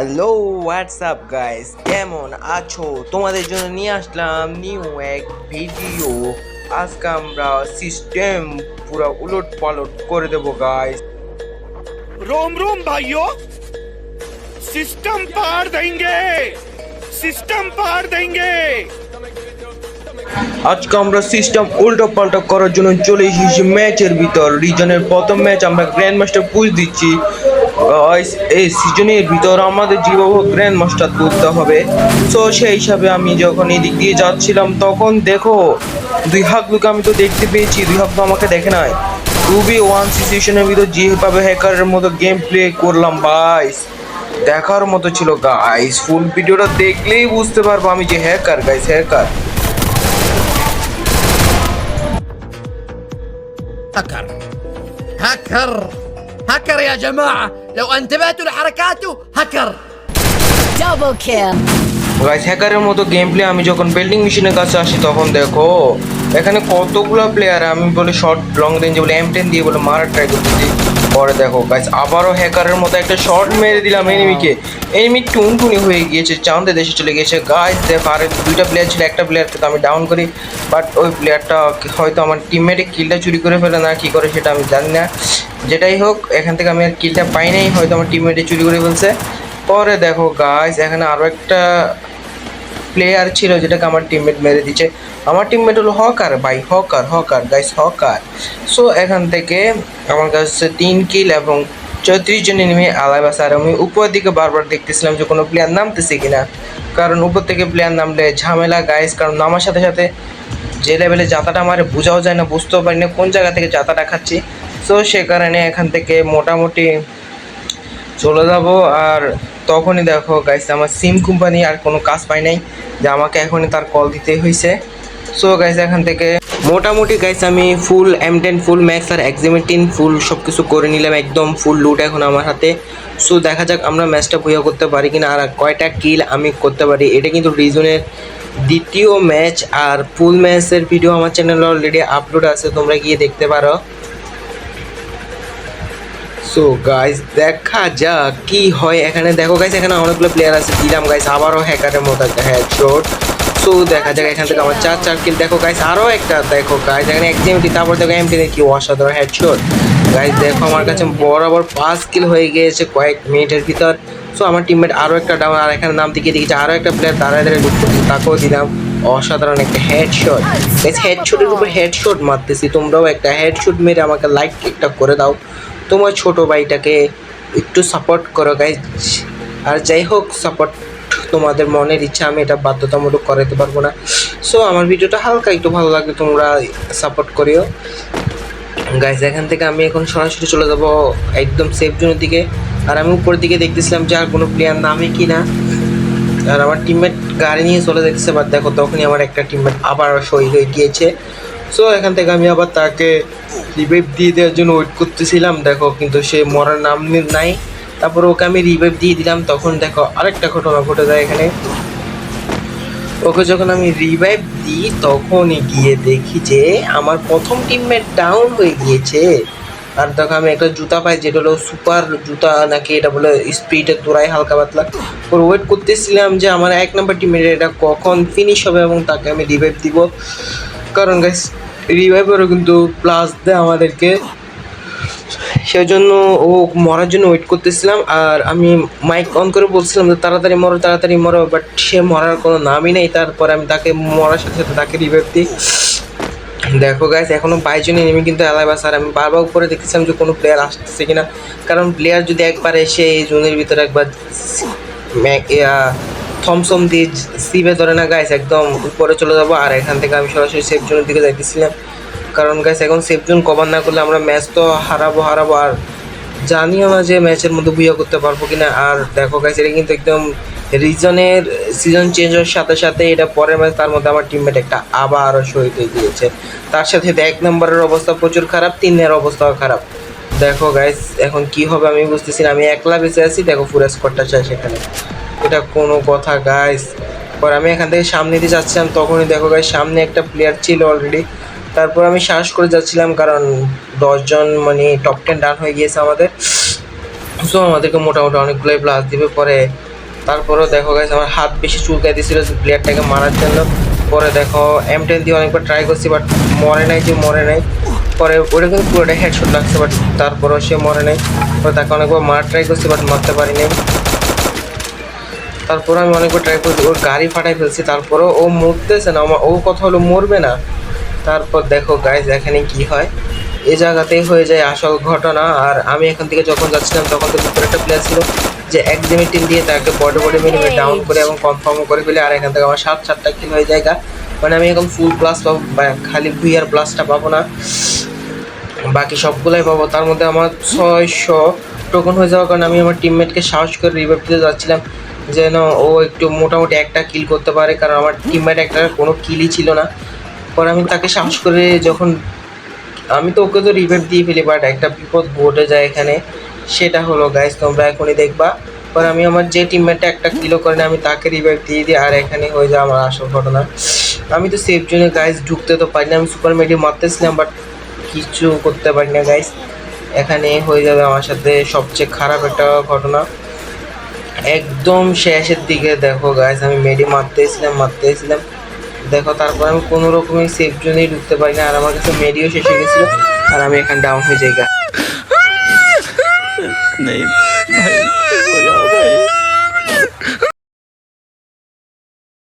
Hello WhatsApp guys কেমন আছো? তোমাদের জন্য নিয়ে আসলাম নিউ এক ভিডিও আজকে আমরা সিস্টেম পুরো উলট পালট করে দেব গাইস রোম রোম ভাইও সিস্টেম পার দেंगे সিস্টেম পার দেंगे আজকে আমরা সিস্টেম উল্টো পাল্টা করার জন্য চলে এসেছি ম্যাচের ভিতর। রিজনের প্রথম ম্যাচ আমরা গ্র্যান্ড মাস্টার পুজ দিচ্ছি। এই সিজনের ভিতর আমাদের জীবভোগ গ্র্যান্ড মাস্টার তুলতে হবে। সো সেই হিসাবে আমি যখন এদিক দিয়ে যাচ্ছিলাম, তখন দেখো, দুই হাত হাগলুকে আমি তো দেখতে পেয়েছি, দুই হাত তো আমাকে দেখে নাই। রুবি ওয়ান সিচুয়েশনের ভিতর যেভাবে হ্যাকারের মতো গেম প্লে করলাম বাইস দেখার মতো ছিল গাইস ফুল ভিডিওটা দেখলেই বুঝতে পারব আমি যে hacker guys hacker hacker hacker هكر يا جماعة لو انتبهتوا لحركاته هكر Double kill. Guys হ্যাকারের মতো গেম প্লে আমি যখন বিল্ডিং মেশিনের কাছে আসি তখন দেখো এখানে কতগুলো প্লেয়ার আমি বলে শর্ট লং রেঞ্জে বলে এম টেন দিয়ে বলে মারার ট্রাই করতেছি পরে দেখো গাইস আবারও হ্যাকারের মতো একটা শর্ট মেরে দিলাম এনিমিকে এনিমি টুনটুনি হয়ে গিয়েছে চাঁদে দেশে চলে গিয়েছে। গাইস দেখো আর দুইটা প্লেয়ার ছিল একটা প্লেয়ারকে তো আমি ডাউন করি বাট ওই প্লেয়ারটা হয়তো আমার টিমমেটে কিলটা চুরি করে ফেলে না কি করে সেটা আমি জানি না। যেটাই হোক এখান থেকে আমি আর কিলটা পাই নাই হয়তো আমার টিমমেটে চুরি করে ফেলছে। পরে দেখো গাইস এখানে আরও একটা প্লেয়ার ছিল যেটাকে আমার টিমমেট মেরে দিচ্ছে আমার টিমমেট হলো হকার ভাই hacker hacker guys hacker so এখান থেকে আমার কাছে তিন কিল এবং চৌত্রিশ জন এনিমি আলাই বাস আর আমি উপর দিকে বারবার দেখতেছিলাম যে কোনো প্লেয়ার নামতেছে কিনা। কারণ উপর থেকে প্লেয়ার নামলে ঝামেলা গাইস কারণ নামার সাথে সাথে যে লেভেলে যাতাটা আমার বোঝাও যায় না, বুঝতেও পারি না কোন জায়গা থেকে যাতাটা খাচ্ছি। সো সে কারণে এখান থেকে মোটামুটি চলে যাব আর তখনই দেখো গাইস আমার সিম কোম্পানি আর কোনো কাজ পাই নাই যে আমাকে এখনই তার কল দিতে হয়েছে সো গাইস এখান থেকে মোটামুটি গাইস আমি full M ten full max আর এক্সিমেটিন ফুল সব কিছু করে নিলাম, একদম ফুল লুট এখন আমার হাতে। সো দেখা যাক আমরা ম্যাচটা ভুয়া করতে পারি কিনা। আর কয়টা কিল আমি করতে পারি, এটা কিন্তু রিজনের দ্বিতীয় ম্যাচ আর ফুল ম্যাচের ভিডিও আমার চ্যানেলে অলরেডি আপলোড আছে, তোমরা গিয়ে দেখতে পারো। সো গাইস দেখা যাক কি হয় এখানে। দেখো গাইস এখানে অনেকগুলো প্লেয়ার আছে। দিলাম গাইস আবারও হ্যাকারের মতো একটা হেডশট সো দেখা যাক এখান থেকে আমার চার চার কিল দেখো গাইস আরও একটা, দেখো গাইস এখানে একজিএমটি তারপর দেখো এমটি কি অসাধারণ হেডশট গাইস দেখো, আমার কাছে বরাবর পাঁচ কিল হয়ে গিয়েছে কয়েক মিনিটের ভিতর। সো আমার টিমমেট আরও একটা ডাউন আর এখানে নাম থেকে দেখেছি আরও একটা প্লেয়ার দাঁড়ায় দাঁড়ায় করছে, তাকেও দিলাম। অসাধারণ একটা হেডশট গাইস হেডশটের উপর হেডশট মারতেছি, তোমরাও একটা হেডশট মেরে আমাকে লাইক একটা করে দাও। তোমার ছোট ভাইটাকে একটু সাপোর্ট করো গাইজ আর যাই হোক সাপোর্ট তোমাদের মনের ইচ্ছা, আমি এটা বাধ্যতামূলক করাতে পারব না। সো আমার ভিডিওটা হালকা একটু ভালো লাগলে তোমরা সাপোর্ট করিও। গাইজ এখান থেকে আমি এখন সরাসরি চলে যাব একদম সেফ জোনের দিকে। আর আমি উপরের দিকে দেখতেছিলাম যে আর কোনো প্লেয়ার নামে কি না আর আমার টিমমেট গাড়ি নিয়ে চলে যাচ্ছে বাট দেখো তখনই আমার একটা টিমমেট আবার শহীদ হয়ে গিয়েছে। সো এখান থেকে আমি আবার তাকে রিভাইভ দিয়ে দেওয়ার জন্য ওয়েট করতেছিলাম, দেখো, কিন্তু সে মরার নাম নাই। তারপর ওকে আমি রিভাইভ দিয়ে দিলাম, তখন দেখো আরেকটা ঘটনা ঘটে যায় এখানে। ওকে যখন আমি রিভাইভ দিই, তখনই গিয়ে দেখি যে আমার প্রথম টিমমেট ডাউন হয়ে গিয়েছে। আর দেখো, আমি একটা জুতা পাই, যেটা হলো সুপার জুতা, নাকি এটা বলে স্পিডের তোরাই হালকা পাতলা। ওর ওয়েট করতেছিলাম যে আমার এক নম্বর টিমের এটা কখন ফিনিশ হবে এবং তাকে আমি রিভাইভ দিব। কারণ গাইস রিভাইভারও কিন্তু প্লাস দেয় আমাদেরকে। সেজন্য ও মরার জন্য ওয়েট করতেছিলাম, আর আমি মাইক অন করে বলছিলাম যে তাড়াতাড়ি মরো তাড়াতাড়ি মরো বাট সে মরার কোনো নামই নেই। তারপর আমি তাকে মরার সাথে সাথে তাকে রিভাইভ দিই। দেখো গাইস এখনও বাইশ জন এনিমি কিন্তু অ্যালাইভ আছে, আর আমি বারবার উপরে দেখতেছিলাম যে কোনো প্লেয়ার আসতেছে কিনা। কারণ প্লেয়ার যদি একবার এসে এই জোনের ভিতরে একবার থমসম দিয়ে সিভে ধরে না গাইস একদম উপরে চলে যাব। আর এখান থেকে আমি সরাসরি সেফ জোনের দিকে যাইতেছিলাম। কারণ গাইস এখন সেফ জোন কভার না করলে আমরা ম্যাচ তো হারাবো হারাবো। আর জানিও না যে ম্যাচের মধ্যে বুঝা করতে পারব কিনা। আর দেখো গাইস এটা কিন্তু একদম রিজনের সিজন চেঞ্জ হওয়ার সাথে সাথে এটা পরের ম্যাচ তার মধ্যে আমার টিমমেট একটা আবারও শহীদ হয়ে গিয়েছে। তার সাথে সাথে এক নম্বরের অবস্থা প্রচুর খারাপ, তিনের অবস্থাও খারাপ। দেখো গাইস এখন কি হবে আমি বুঝতেছি না। আমি একলা বেঁচে আছি, দেখো, পুরো স্কোয়াডটা চাই সেখানে। এটা কোনো কথা গাইস পর আমি এখান থেকে সামনে দিয়ে যাচ্ছিলাম, তখনই দেখো গাইস সামনে একটা প্লেয়ার ছিল অলরেডি তারপর আমি সাহস করে যাচ্ছিলাম, কারণ দশজন মানে টপ টেন রান হয়ে গিয়েছে আমাদের। সো আমাদেরকে মোটামুটি অনেকগুলোই প্লাস দিবে পরে। তারপরেও দেখো গাইস আমার হাত বেশি চুলকাই দিয়েছিল প্লেয়ারটাকে মারার জন্য। পরে দেখো এম টেন দিয়ে অনেকবার ট্রাই করছি বাট মরে নাই যে মরে নাই। পরে ওটা কিন্তু পুরোটা হেডশট লাগছে বাট তারপরেও সে মরে নাই। পরে তাকে অনেকবার মার ট্রাই করছি বাট মারতে পারি নাই তারপর আমি অনেকবার ট্রাই করছি ওর গাড়ি ফাটাই ফেলছি তারপরেও ও মরতেছে না আমার ও কথা হলো মরবে না। তারপর দেখো গাইজ এখানে কি হয়? এই জায়গাতেই হয়ে যায় আসল ঘটনা আর আমি এখান থেকে যখন যাচ্ছিলাম তখন তো ভিতরে একটা প্লেয়ার ছিল যে এক টিম দিয়ে তাকে বডি বডি মিনিমে ডাউন করে এবং কনফার্ম করে ফেলে আর এখান থেকে আমার সাত সাতটা কিল হয়ে যায় গা। মানে আমি এখন ফুল প্লাস পাবো খালি ভুইয়ার প্লাসটা পাবো না। বাকি সবগুলাই পাবো। তার মধ্যে আমার ছয়শো টোকন হয়ে যাওয়ার কারণে আমি আমার টিমমেটকে সাহস করে রিভাইভ দিতে যাচ্ছিলাম। যেন ও একটু মোটামুটি একটা কিল করতে পারে, কারণ আমার টিমমেট একটা কোনো কিলই ছিল না। পরে আমি তাকে সাহস করে যখন আমি তো ওকে তো রিভাইভ দিয়ে ফেলি বাট একটা বিপদ ঘটে যায় এখানে, সেটা হলো গাইজ তোমরা এখনই দেখবা। পরে আমি আমার যে টিমমেটটা একটা কিলো করে না আমি তাকে রিভাইভ দিয়ে দিই, আর এখানে হয়ে যায় আমার আসল ঘটনা। আমি তো সেফ জোনে গাইজ ঢুকতে তো পারি না, আমি সুপার মেডি মারতেছিলাম বাট কিছু করতে পারি না গাইজ এখানে হয়ে যাবে আমার সাথে সবচেয়ে খারাপ একটা ঘটনা। একদম শেষের দিকে দেখো গাইজ আমি মেডি মারতেছিলাম মারতেছিলাম দেখো, তারপর আমি কোনো রকমের সেফ জোনেই ঢুকতে পারি না, আর আমার কাছে মেডিও শেষ হয়ে গেছিল, আর আমি এখানে ডাউন হয়ে যাই গা।